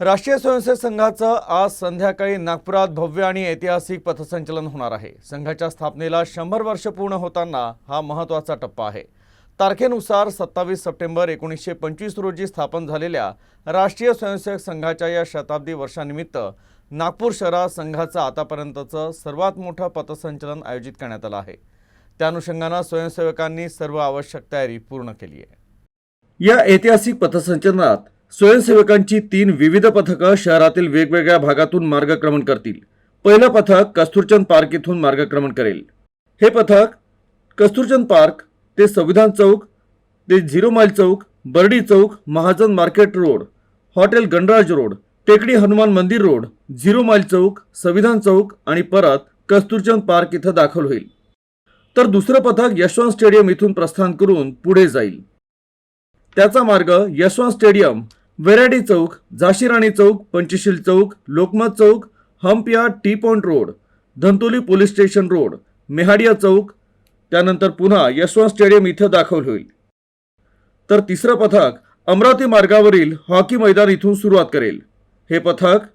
राष्ट्रीय स्वयंसेवक संघाचं आज संध्याकाळी नागपुरात भव्य आणि ऐतिहासिक पथसंचलन होणार आहे. संघाच्या स्थापनेला शंभर वर्ष पूर्ण होताना हा महत्त्वाचा टप्पा आहे. तारखेनुसार सत्तावीस सप्टेंबर एकोणीसशे पंचवीस रोजी स्थापन झालेल्या राष्ट्रीय स्वयंसेवक संघाच्या या शताब्दी वर्षानिमित्त नागपूर शहरात संघाचं आतापर्यंतचं सर्वात मोठं पथसंचलन आयोजित करण्यात आलं आहे. त्या अनुषंगानं स्वयंसेवकांनी सर्व आवश्यक तयारी पूर्ण केली आहे. या ऐतिहासिक पथसंचलनात स्वयंसेवकांची तीन विविध पथकं शहरातील वेगवेगळ्या भागातून मार्गक्रमण करतील. पहिलं पथक कस्तुरचंद पार्क इथून मार्गक्रमण करेल. हे पथक कस्तुरचंद पार्क ते संविधान चौक ते zero mile Chowk Bardi Chowk Mahajan market road hotel Ganraj road Tekdi Hanuman Mandir road zero mile चौक संविधान चौक आणि परत कस्तुरचंद पार्क इथं दाखल होईल. तर दुसरं पथक यशवंत स्टेडियम इथून प्रस्थान करून पुढे जाईल. त्याचा मार्ग Yashwant stadium Veradi Chowk Jhansirani Chowk Panchsheel Chowk Lokmat Chowk Hampiya tea point road Dhantoli police station road Mehadia Chowk त्यानंतर पुन्हा यशवंत स्टेडियम इथं दाखल होईल. तर तिसरं पथक अमरावती मार्गावरील हॉकी मैदान इथून सुरुवात करेल. हे पथक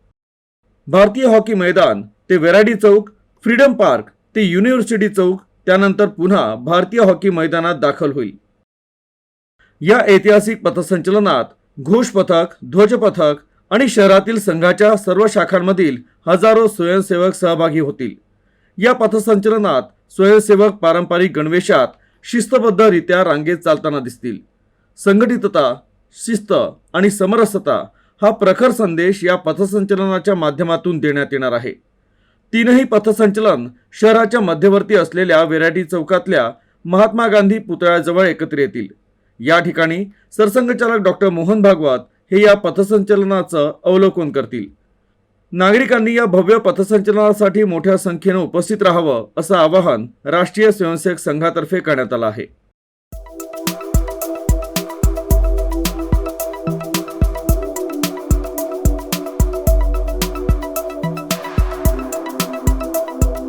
भारतीय हॉकी मैदान ते वेराडी चौक फ्रीडम पार्क ते युनिव्हर्सिटी चौक त्यानंतर पुन्हा भारतीय हॉकी मैदानात दाखल होईल. या ऐतिहासिक पथसंचलनात घोष पथक ध्वज पथक आणि शहरातील संघाच्या सर्व शाखांमधील हजारो स्वयंसेवक सहभागी होतील. या पथसंचलनात स्वयंसेवक पारंपरिक गणवेशात शिस्तबद्धरित्या रांगेत चालताना दिसतील. संघटितता शिस्त आणि समरसता हा प्रखर संदेश या पथसंचलनाच्या माध्यमातून देण्यात येणार आहे. तीनही पथसंचलन शहराच्या मध्यवर्ती असलेल्या वेराटी चौकातल्या महात्मा गांधी पुतळ्याजवळ एकत्र येतील. या ठिकाणी सरसंघचालक डॉक्टर मोहन भागवत हे या पथसंचलनाचं अवलोकन करतील. नागरिकांनी या भव्य पथसंचलनासाठी मोठ्या संख्येनं उपस्थित राहावं असं आवाहन राष्ट्रीय स्वयंसेवक संघातर्फे करण्यात आलं आहे.